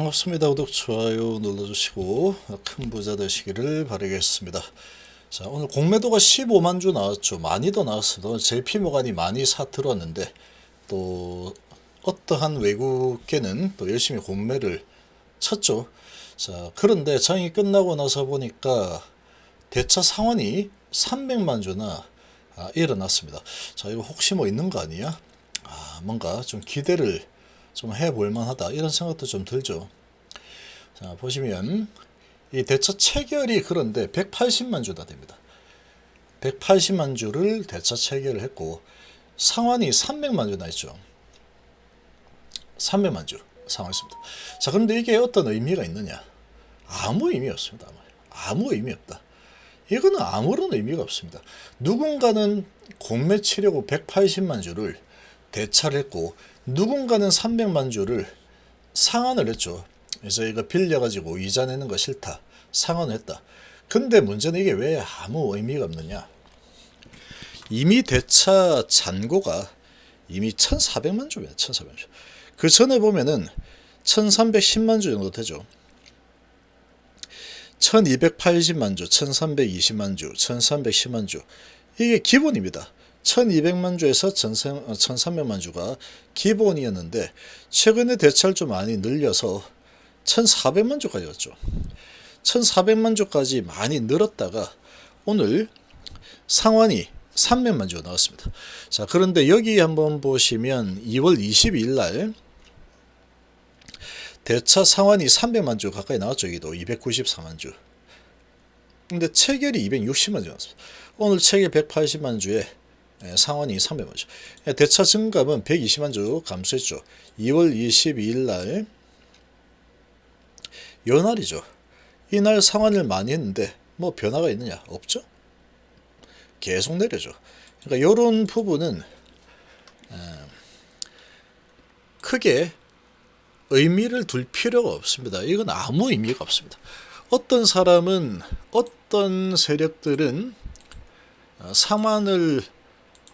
반갑습니다. 구독, 좋아요 눌러주시고 큰 부자 되시기를 바라겠습니다. 자, 오늘 공매도가 15만 주 나왔죠. 많이 더 나왔어도 JP 모간이 많이 사 들어왔는데 또 어떠한 외국계는 또 열심히 공매를 쳤죠. 자, 그런데 장이 끝나고 나서 보니까 대차 상환이 300만 주나 아, 일어났습니다. 자, 이거 혹시 뭐 있는 거 아니야? 아, 뭔가 좀 기대를 좀 해볼 만하다 이런 생각도 좀 들죠. 자 보시면 이 대차 체결이 그런데 180만 주나 됩니다. 180만 주를 대차 체결을 했고 상환이 300만 주나 있죠. 300만 주 상환했습니다. 자 그런데 이게 어떤 의미가 있느냐? 아무 의미 없습니다. 아무 의미 없다. 이거는 아무런 의미가 없습니다. 누군가는 공매 치려고 180만 주를 대차를 했고 누군가는 300만 주를 상환을 했죠. 그래서 이거 빌려가지고 이자 내는 거 싫다. 상환을 했다. 근데 문제는 이게 왜 아무 의미가 없느냐. 이미 대차 잔고가 이미 1,400만 주입니다. 1,400만 주. 그 전에 보면은 1,310만 주 정도 되죠. 1,280만 주, 1,320만 주, 1,310만 주. 이게 기본입니다. 1200만 주에서 1300만 주가 기본이었는데 최근에 대차를 좀 많이 늘려서 1400만 주까지 갔죠. 1400만 주까지 많이 늘었다가 오늘 상환이 300만 주가 나왔습니다. 자, 그런데 여기 한번 보시면 2월 22일 날 대차 상환이 300만 주 가까이 나왔죠. 여기도 294만 주. 근데 체결이 260만 주 나왔습니다. 오늘 체결 180만 주에 예, 상환이 300만 주. 예, 대차 증감은 120만 주 감소했죠. 2월 22일 날 연날이죠. 이날 상환을 많이 했는데 뭐 변화가 있느냐? 없죠. 계속 내려죠. 그러니까 이런 부분은 에, 크게 의미를 둘 필요가 없습니다. 이건 아무 의미가 없습니다. 어떤 사람은 어떤 세력들은 어, 상환을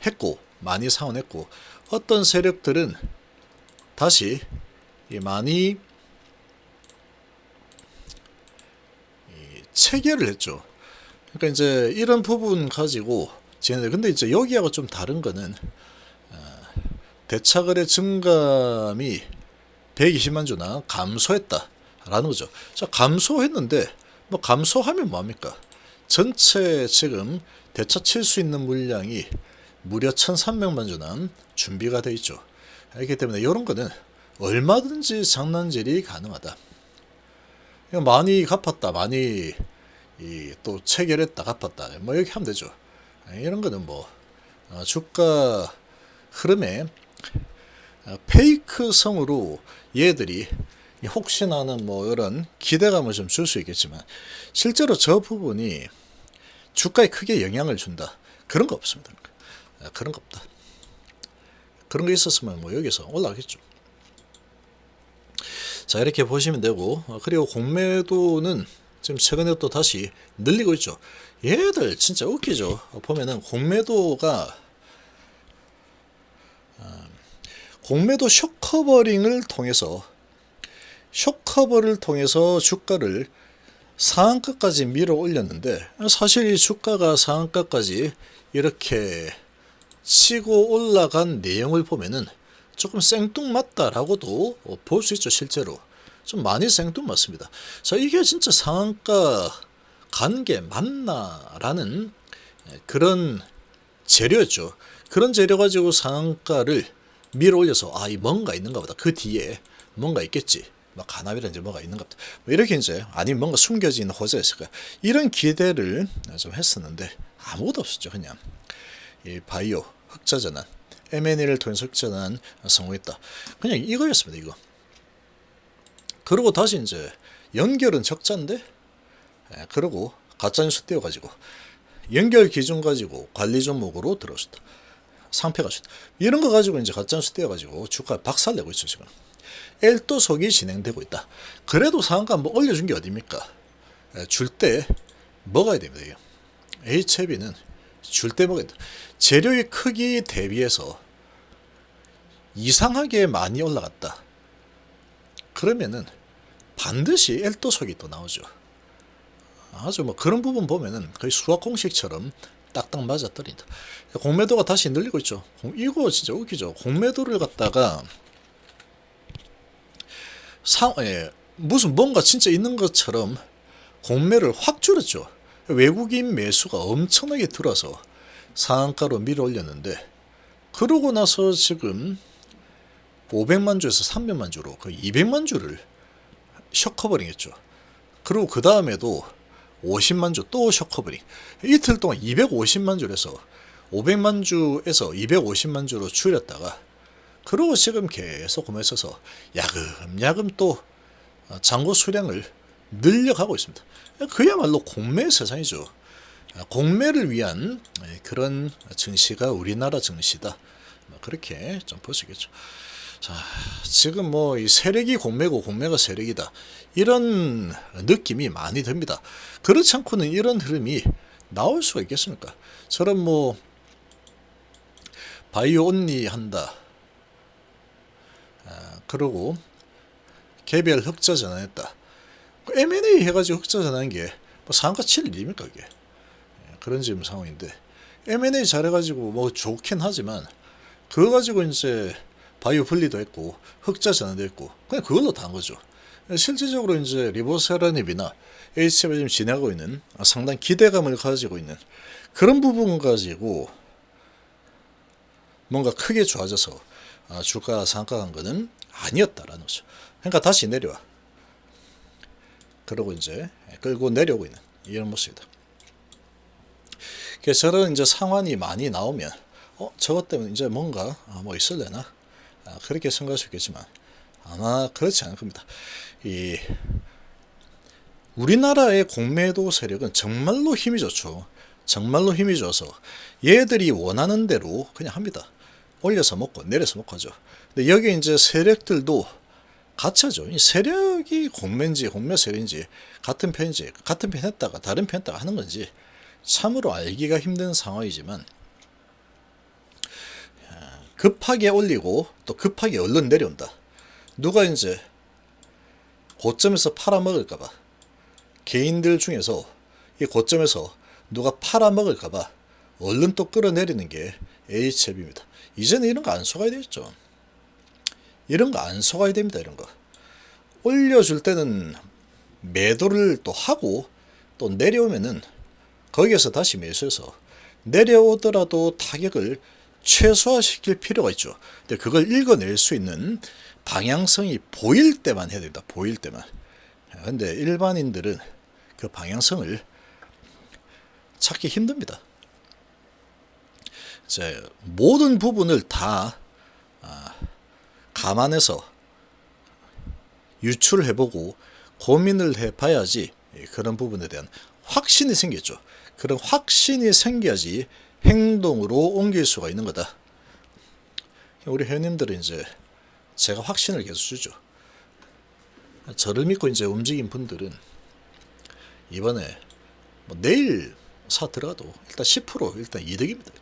했고 많이 상환했고 어떤 세력들은 다시 이 많이 이 체결을 했죠. 그러니까 이제 이런 부분 가지고 지금 근데 이제 여기하고 좀 다른 거는 어, 대차거래 증감이 120만 주나 감소했다라는 거죠. 자 감소했는데 뭐 감소하면 뭐합니까? 전체 지금 대차 칠 수 있는 물량이 무려 1,300만 주는 준비가 되어 있죠. 그렇기 때문에 이런 거는 얼마든지 장난질이 가능하다. 많이 갚았다, 많이 이또 체결했다, 갚았다, 뭐 이렇게 하면 되죠. 이런 거는 뭐 어, 주가 흐름에 어, 페이크 성으로 얘들이 혹시나는 뭐 이런 기대감을 좀 줄 수 있겠지만 실제로 저 부분이 주가에 크게 영향을 준다 그런 거 없습니다. 아, 그런 거 없다. 그런 거 있었으면 뭐 여기서 올라가겠죠. 자 이렇게 보시면 되고 어, 그리고 공매도는 지금 최근에 또 다시 늘리고 있죠. 얘들 진짜 웃기죠. 어, 보면은 공매도가 어, 공매도 쇼커버링을 통해서 쇼커버를 통해서 주가를 상한가까지 밀어 올렸는데 사실 이 주가가 상한가까지 이렇게 치고 올라간 내용을 보면은 조금 생뚱맞다라고도 볼 수 있죠 실제로 좀 많이 생뚱맞습니다. 자 이게 진짜 상한가 간게 맞나라는 그런 재료였죠. 그런 재료 가지고 상한가를 밀어 올려서 아 이 뭔가 있는가 보다 그 뒤에 뭔가 있겠지. 뭐 가나비라든지 뭐가 있는가 보다. 뭐 이렇게 이제 아니 뭔가 숨겨진 호재가 있을까 이런 기대를 좀 했었는데 아무것도 없었죠 그냥 이 바이오 흑자전환 M&A를 통해서 흑자전환 성공했다. 그냥 이거였습니다 이거. 그리고 다시 이제 연결은 적자인데 예, 그리고 가짜뉴스 띄워가지고 연결 기준 가지고 관리 종목으로 들어섰다. 상패가 줬다. 이런 거 가지고 이제 가짜뉴스 띄워가지고 주가 박살내고 있죠 지금. 엘도 속이 진행되고 있다. 그래도 상한가 뭐 올려준 게 어딥니까? 예, 줄때 먹어야 됩니다. 이게. HB는 줄 때 먹어야 돼. 재료의 크기 대비해서 이상하게 많이 올라갔다. 그러면은 반드시 L도속이 또 나오죠. 아주 뭐 그런 부분 보면은 거의 수학 공식처럼 딱딱 맞아 떨린다. 공매도가 다시 늘리고 있죠. 공- 이거 진짜 웃기죠. 공매도를 갖다가 상, 예, 무슨 뭔가 진짜 있는 것처럼 공매를 확 줄였죠. 외국인 매수가 엄청나게 들어서 상한가로 밀어 올렸는데 그러고 나서 지금 500만 주에서 300만 주로 거의 200만 주를 셔커버링 했죠. 그리고 그 다음에도 50만 주 또 셔커버링. 이틀 동안 250만 주에서 500만 주에서 250만 주로 줄였다가 그러고 지금 계속 구매해서 야금야금 또 잔고 수량을 늘려가고 있습니다. 그야말로 공매 세상이죠. 공매를 위한 그런 증시가 우리나라 증시다. 뭐 그렇게 좀 보시겠죠. 자, 지금 뭐 이 세력이 공매고 공매가 세력이다. 이런 느낌이 많이 듭니다. 그렇지 않고는 이런 흐름이 나올 수가 있겠습니까? 저런 뭐 바이오 온리 한다. 아, 그러고 개별 흑자 전환했다. 그 M&A 해가지고 흑자 전환한 게뭐 상가 칠 일입니까 그게? 예, 그런 지금 상황인데 M&A 잘해가지고 뭐 좋긴 하지만 그거 가지고 이제 바이오 분리도 했고 흑자 전환도 했고 그냥 그걸로 다 한 거죠. 실질적으로 이제 리보세라닙이나 HC가 지금 지나고 있는 상당 기대감을 가지고 있는 그런 부분 가지고 뭔가 크게 좋아져서 아, 주가 상가 간 거는 아니었다라는 거죠. 그러니까 다시 내려와. 그러고 이제 끌고 내려오고 있는 이런 모습이다. 그래서 저런 이제 상황이 많이 나오면 어 저것 때문에 이제 뭔가 아, 뭐 있을래나 아, 그렇게 생각할 수 있겠지만 아마 그렇지 않을 겁니다. 이 우리나라의 공매도 세력은 정말로 힘이 좋죠. 정말로 힘이 좋아서 얘들이 원하는 대로 그냥 합니다. 올려서 먹고 내려서 먹고 하죠. 근데 여기 이제 세력들도 같이 하죠. 이 세력이 공매인지 공매 세력인지 같은 편인지 같은 편 했다가 다른 편 했다가 하는 건지 참으로 알기가 힘든 상황이지만 급하게 올리고 또 급하게 얼른 내려온다. 누가 이제 고점에서 팔아먹을까봐 개인들 중에서 이 고점에서 누가 팔아먹을까봐 얼른 또 끌어내리는 게 HF입니다. 이제는 이런 거 안 속아야 되겠죠. 이런 거 안 속아야 됩니다. 이런 거 올려줄 때는 매도를 또 하고 또 내려오면은 거기에서 다시 매수해서 내려오더라도 타격을 최소화시킬 필요가 있죠. 근데 그걸 읽어낼 수 있는 방향성이 보일 때만 해야 됩니다. 보일 때만. 근데 일반인들은 그 방향성을 찾기 힘듭니다. 이제 모든 부분을 다 아, 감안해서 유출을 해보고 고민을 해봐야지 그런 부분에 대한 확신이 생겼죠. 그런 확신이 생겨야지 행동으로 옮길 수가 있는 거다. 우리 회원님들은 이제 제가 확신을 계속 주죠. 저를 믿고 이제 움직인 분들은 이번에 뭐 내일 사 들어가도 일단 10% 일단 이득입니다.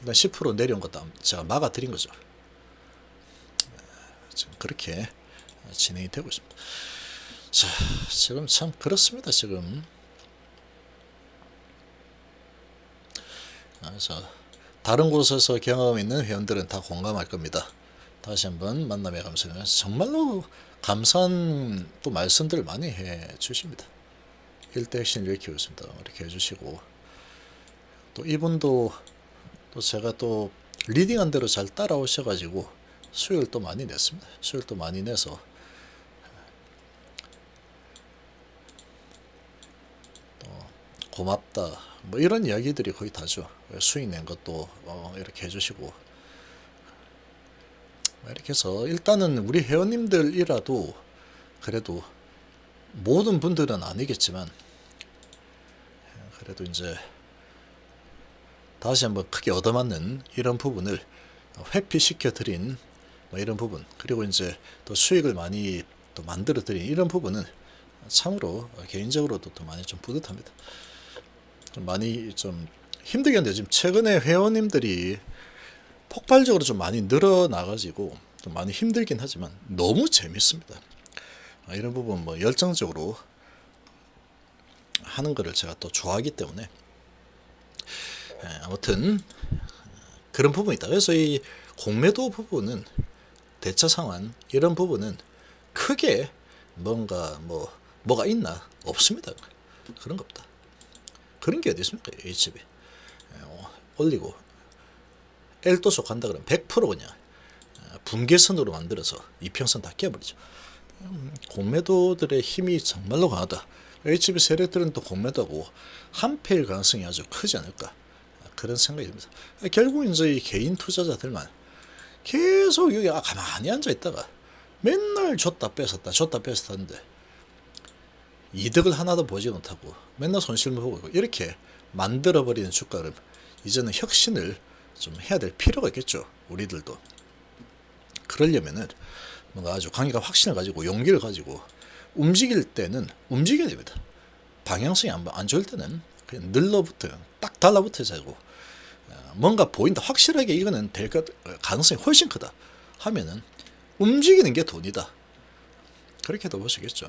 일단 10% 내려온 것도 제가 막아드린 거죠. 지금 그렇게 진행이 되고 있습니다. 자, 지금 참 그렇습니다. 지금 그래서 다른 곳에서 경험 있는 회원들은 다 공감할 겁니다. 다시 한번 만남에 감사드립니다. 정말로 감사한 또 말씀들 많이 해 주십니다. 일대 핵심 있습니다. 이렇게 해주시고 또 이분도 또 제가 또 리딩한 대로 잘 따라오셔가지고 또 많이 냈습니다. 또 많이 내서 또 고맙다 뭐 이런 이야기들이 거의 다죠. 수익 낸 것도 어 이렇게 해주시고 뭐 이렇게 해서 일단은 우리 회원님들이라도 그래도 모든 분들은 아니겠지만 그래도 이제 다시 한번 크게 얻어맞는 이런 부분을 회피시켜 드린 뭐 이런 부분 그리고 이제 또 수익을 많이 또 만들어 드린 이런 부분은 참으로 개인적으로도 또 많이 좀 뿌듯합니다. 좀 많이 좀 힘들게 했는데 지금 최근에 회원님들이 폭발적으로 좀 많이 늘어나가지고 좀 많이 힘들긴 하지만 너무 재밌습니다. 이런 부분 뭐 열정적으로 하는 거를 제가 또 좋아하기 때문에 예, 아무튼 그런 부분이 있다. 그래서 이 공매도 부분은 대처 상황 이런 부분은 크게 뭔가 뭐 뭐가 있나 없습니다. 그런 거 없다. 그런 게 어디 있습니까? H집이 예, 어, 올리고 L도속 간다 그러면 100% 그냥 어, 분계선으로 만들어서 이평선 다 깨버리죠. 음, 공매도들의 힘이 정말로 강하다. HB 세력들은 또 공매도하고 한패일 가능성이 아주 크지 않을까 그런 생각이 듭니다. 결국 이제 이 개인 투자자들만 계속 여기 아, 가만히 앉아 있다가 맨날 줬다 뺏었다 줬다 뺏었다는데 이득을 하나도 보지 못하고 맨날 손실만 보고 이렇게 만들어버리는 주가를 이제는 혁신을 좀 해야 될 필요가 있겠죠. 우리들도. 그러려면은 뭔가 아주 강의가 확신을 가지고 용기를 가지고 움직일 때는 움직여야 됩니다. 방향성이 안, 안 좋을 때는 그냥 늘러붙어 딱 달라붙어 자고 어, 뭔가 보인다 확실하게 이거는 될 것, 가능성이 훨씬 크다 하면은 움직이는 게 돈이다 그렇게도 보시겠죠.